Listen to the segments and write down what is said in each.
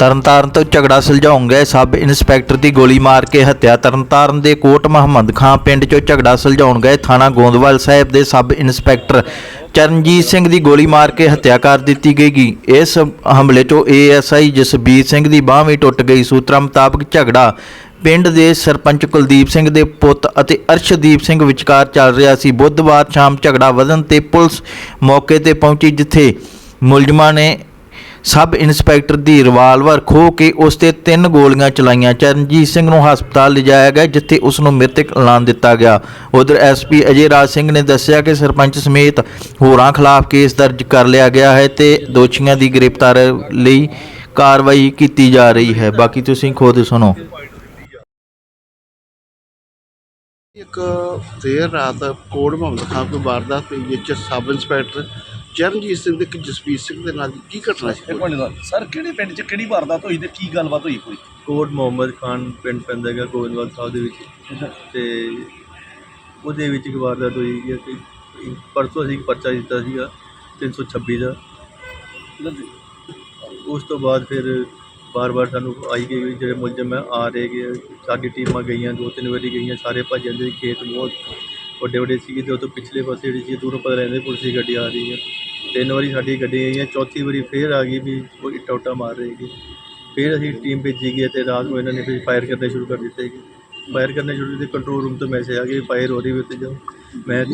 ਤਰਨਤਾਰਨ ਤੋਂ ਝਗੜਾ ਸੁਲਝਾਉਣ ਗਏ ਸਬ ਇੰਸਪੈਕਟਰ ਦੀ ਗੋਲੀ ਮਾਰ ਕੇ ਹੱਤਿਆ। ਤਰਨਤਾਰਨ ਦੇ ਕੋਟ ਮੁਹੰਮਦ ਖਾਂ ਪਿੰਡ 'ਚੋਂ ਝਗੜਾ ਸੁਲਝਾਉਣ ਗਏ ਥਾਣਾ ਗੋਂਦਵਾਲ ਸਾਹਿਬ ਦੇ ਸਬ ਇੰਸਪੈਕਟਰ। ਚਰਨਜੀਤ ਸਿੰਘ ਦੀ ਗੋਲੀ ਮਾਰ ਕੇ ਹੱਤਿਆ ਕਰ ਦਿੱਤੀ ਗਈ। ਇਸ ਹਮਲੇ 'ਚੋਂ ਏਐਸਆਈ ਜਸਬੀਰ ਸਿੰਘ ਦੀ ਬਾਂਹ ਵੀ ਟੁੱਟ ਗਈ। ਸੂਤਰਾਂ ਮੁਤਾਬਕ ਝਗੜਾ ਪਿੰਡ ਦੇ ਸਰਪੰਚ ਕੁਲਦੀਪ ਸਿੰਘ ਦੇ ਪੁੱਤ ਅਤੇ ਅਰਸ਼ਦੀਪ ਸਿੰਘ ਵਿਚਕਾਰ ਚੱਲ ਰਿਹਾ ਸੀ। ਬੁੱਧਵਾਰ ਸ਼ਾਮ ਝਗੜਾ ਵਧਣ ਤੇ ਪੁਲਿਸ ਮੌਕੇ ਤੇ ਪਹੁੰਚੀ ਜਿੱਥੇ ਮੁਲਜ਼ਮਾਂ ਨੇ ਸਬ ਇੰਸਪੈਕਟਰ ਦੀ ਰਿਵਾਲਵਰ ਖੋਹ ਕੇ ਉਸ ਤੇ ਤਿੰਨ ਗੋਲੀਆਂ ਚਲਾਈਆਂ। ਚਰਨਜੀਤ ਸਿੰਘ ਨੂੰ ਹਸਪਤਾਲ ਲਿਜਾਇਆ ਗਿਆ, ਜਿੱਥੇ ਉਸ ਨੂੰ ਮ੍ਰਿਤਕ ਐਲਾਨ ਦਿੱਤਾ ਗਿਆ। ਉਧਰ ਐਸਪੀ ਅਜੇ ਰਾਜ ਸਿੰਘ ਨੇ ਦੱਸਿਆ ਕਿ ਸਰਪੰਚ ਸਮੇਤ ਹੋਰਾਂ ਖਿਲਾਫ ਕੇਸ ਦਰਜ ਕਰ ਲਿਆ ਗਿਆ ਹੈ ਤੇ ਦੋਸ਼ੀਆਂ ਦੀ ਗ੍ਰਿਫਤਾਰ ਲਈ ਕਾਰਵਾਈ ਕੀਤੀ ਜਾ ਰਹੀ ਹੈ। ਬਾਕੀ ਤੁਸੀਂ ਖੁਦ ਸੁਣੋ। ਇੱਕ ਦੇਰ ਰਾਤ ਕੋੜ ਮੁਹੰਮਦ ਖਾਨ ਕੋਈ ਵਾਰਦਾਤ ਹੋਈ ਵਿੱਚ ਸਬ ਇੰਸਪੈਕਟਰ ਚਰਨਜੀਤ ਸਿੰਘ ਤੇ ਇੱਕ ਜਸਪੀਰ ਸਿੰਘ ਦੇ ਨਾਲ ਕੀ ਘਟਨਾ ਸੀ? ਇੱਕ ਮਿੰਟ ਦਾ। ਸਰ ਕਿਹੜੇ ਪਿੰਡ 'ਚ ਕਿਹੜੀ ਵਾਰਦਾਤ ਹੋਈ ਤੇ ਕੀ ਗੱਲਬਾਤ ਹੋਈ ਕੋਈ ਕੋਟ ਮੁਹੰਮਦ ਖਾਨ ਪਿੰਡ ਪੈਂਦਾ ਹੈਗਾ ਗੋਬਿੰਦਵਾਲ ਸਾਹਿਬ ਦੇ ਵਿੱਚ। ਤੇ ਉਹਦੇ ਵਿੱਚ ਇੱਕ ਵਾਰਦਾਤ ਹੋਈ ਕਿ ਅਸੀਂ ਪਰਸੋਂ ਅਸੀਂ ਇੱਕ ਪਰਚਾ ਦਿੱਤਾ ਸੀਗਾ 326 ਦਾ। ਉਸ ਤੋਂ ਬਾਅਦ ਫਿਰ ਬਾਰ-ਬਾਰ ਸਾਨੂੰ ਆਈ ਗਈ ਵੀ ਜਿਹੜੇ ਮੁਲਜ਼ਮ ਹੈ ਆ ਰਹੇ ਗਏ ਸਾਡੀ ਟੀਮਾਂ ਗਈਆਂ ਦੋ ਤਿੰਨ ਵਾਰੀ ਗਈਆਂ ਸਾਰੇ ਭੱਜ ਜਾਂਦੇ ਸੀ ਖੇਤ ਬਹੁਤ ਵੱਡੇ ਵੱਡੇ ਸੀਗੇ ਅਤੇ ਉਹ ਤੋਂ ਪਿਛਲੇ ਪਾਸੇ ਜਿਹੜੀ ਸੀ, ਦੂਰੋਂ ਪਤਾ ਰਹਿੰਦੇ ਪੁਲਿਸ ਦੀ ਗੱਡੀ ਆ ਰਹੀ ਹੈ ਤਿੰਨ ਵਾਰੀ ਸਾਡੀ ਗੱਡੀ ਆਈ ਹੈ ਚੌਥੀ ਵਾਰੀ ਫੇਰ ਆ ਗਈ ਵੀ ਉਹ ਇੱਟਾਂ ਉੱਟਾਂ ਮਾਰ ਰਹੇ ਹੈਗੇ ਫਿਰ ਅਸੀਂ ਟੀਮ ਭੇਜੀ ਗਈ ਅਤੇ ਰਾਤ ਨੂੰ ਇਹਨਾਂ ਨੇ ਫਿਰ ਫਾਇਰ ਕਰਨੇ ਸ਼ੁਰੂ ਕਰ ਦਿੱਤੇ ਹੈਗੇ ਫਾਇਰ ਕਰਨੇ ਸ਼ੁਰੂ ਕੀਤੇ, ਕੰਟਰੋਲ ਰੂਮ ਤੋਂ ਮੈਸੇਜ ਆ ਗਿਆ ਫਾਇਰ ਹੋ ਰਹੀ ਵੀ ਉੱਥੇ ਜਾਓ। ਮੈਂ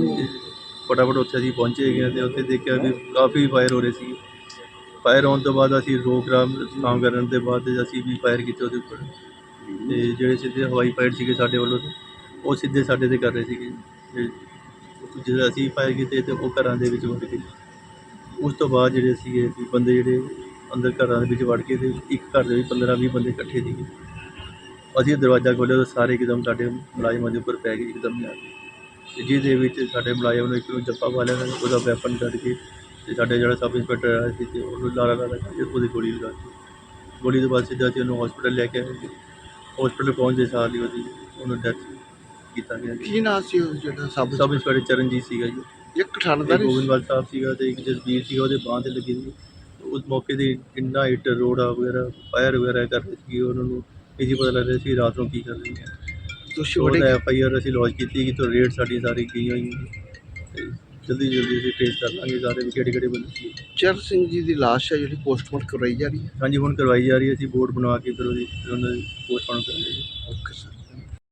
ਫਟਾਫਟ ਉੱਥੇ ਅਸੀਂ ਪਹੁੰਚੇ ਹੈਗੇ ਹਾਂ ਤੇ ਉੱਥੇ ਦੇਖਿਆ ਵੀ ਕਾਫੀ ਫਾਇਰ ਹੋ ਰਹੇ ਸੀ। ਫਾਇਰ ਹੋਣ ਤੋਂ ਬਾਅਦ ਅਸੀਂ ਰੋਕ ਰਾਮ ਕੰਮ ਕਰਨ ਦੇ ਬਾਅਦ ਅਸੀਂ ਵੀ ਫਾਇਰ ਕੀਤੇ ਉਹਦੇ ਉੱਪਰ। ਤੇ ਜਿਹੜੇ ਸਿੱਧੇ ਹਵਾਈ ਫਾਇਰ ਸੀਗੇ ਸਾਡੇ ਵੱਲੋਂ ਤੇ ਉਹ ਸਿੱਧੇ ਸਾਡੇ ਤੇ ਕਰ ਰਹੇ ਸੀਗੇ। ਤੇ ਜਦੋਂ ਅਸੀਂ ਫਾਇਰ ਕੀਤੇ ਤੇ ਉਹ ਘਰਾਂ ਦੇ ਵਿੱਚ ਵੜ ਗਏ। ਉਸ ਤੋਂ ਬਾਅਦ ਜਿਹੜੇ ਸੀਗੇ ਵੀ ਬੰਦੇ ਜਿਹੜੇ ਅੰਦਰ ਘਰਾਂ ਦੇ ਵਿੱਚ ਵੜ ਕੇ ਤੇ ਇੱਕ ਘਰ ਦੇ ਵਿੱਚ 15 20 ਬੰਦੇ ਇਕੱਠੇ ਸੀਗੇ। ਅਸੀਂ ਦਰਵਾਜ਼ਾ ਖੋਲ੍ਹਿਆ ਤਾਂ ਸਾਰੇ ਇੱਕਦਮ ਸਾਡੇ ਮੁਲਾਜ਼ਮਾਂ ਦੇ ਉੱਪਰ ਪੈ ਗਏ, ਇੱਕਦਮ ਹੀ ਕੇ ਤੇ ਜਿਹਦੇ ਵਿੱਚ ਸਾਡੇ ਮੁਲਾਜ਼ਮ ਨੂੰ ਇੱਕ ਨੂੰ ਜੱਫਾ ਪਾ ਲਿਆ, ਉਹਦਾ ਵੈਪਨ ਕੱਢ ਕੇ ਤੇ ਸਾਡੇ ਜਿਹੜਾ ਸਬ ਇੰਸਪੈਕਟਰ ਆਇਆ ਸੀ ਤੇ ਉਹਨੂੰ ਲਾਰਾ ਲਾਰਾ ਕਰਕੇ ਉਹਦੀ ਗੋਲੀ ਲਗਾ ਦਿੱਤੀ। ਗੋਲੀ ਤੋਂ ਬਾਅਦ ਸਿੱਧਾ ਅਸੀਂ ਉਹਨੂੰ ਹਸਪੀਟਲ ਲੈ ਕੇ ਆਏ। ਹਸਪੀਟਲ ਪਹੁੰਚਦੇ ਸਾਰ ਹੀ ਉਹਦੀ, ਉਹਨੂੰ ਡੈਥ ਕੀਤਾ ਗਿਆ ਕੀ ਨਾਂ ਸੀ ਉਹ ਜਿਹੜਾ ਸਬ ਸਬ ਇੰਸਪੈਕਟਰ ਚਰਨਜੀਤ ਸੀਗਾ ਜੀ। ਇੱਕ ਠਾਣਦਾਰ ਇੱਕ ਗੋਬਿੰਦਵਾਲ ਸਾਹਿਬ ਸੀਗਾ ਤੇ ਇੱਕ ਜਸਬੀਰ ਸੀਗਾ ਉਹਦੇ ਬਾਂਹ ਤੇ ਲੱਗੀ ਸੀ। ਉਸ ਮੌਕੇ ਤੇ ਕਿੰਨਾ ਇੱਟ ਰੋੜਾ ਵਗੈਰਾ ਫਾਇਰ ਵਗੈਰਾ ਕਰ ਰਹੇ ਸੀ ਉਹਨਾਂ ਨੂੰ। ਇਹ ਜੀ ਪਤਾ ਲੱਗ ਰਿਹਾ ਸੀ ਰਾਤ ਨੂੰ ਕੀ ਕਰ ਰਹੇ ਨੇ ਦੋਸ਼ੀ ਉਹਦਾ ਵੜੇ ਐਫ ਆਈ ਆਰ ਅਸੀਂ ਲੌਂਚ ਕੀਤੀ ਕਿ ਤੋਂ ਰੇਡ ਸਾਡੀ ਸਾਰੀ ਗਈ ਹੋਈ ਤੇ ਜਲਦੀ ਜਲਦੀ ਅਸੀਂ ਟ੍ਰੇਸ ਕਰ ਲਾਂਗੇ ਸਾਰੇ ਵੀ ਕਿਹੜੇ ਕਿਹੜੇ ਬੰਦੇ ਸੀ ਚਰਨ ਸਿੰਘ ਜੀ ਦੀ ਲਾਸ਼ ਹੈ ਜਿਹੜੀ ਪੋਸਟਮਾਰਟਮ ਕਰਵਾਈ ਜਾ ਰਹੀ ਹੈ? ਹਾਂਜੀ ਹੁਣ ਕਰਵਾਈ ਜਾ ਰਹੀ ਹੈ। ਅਸੀਂ ਬੋਰਡ ਬਣਵਾ ਕੇ ਫਿਰ ਉਹਦੀ ਫਿਰ ਉਹਨਾਂ ਦੀ ਪੋਸਟਮਾਰਟਮ ਕਰਾਂਗੇ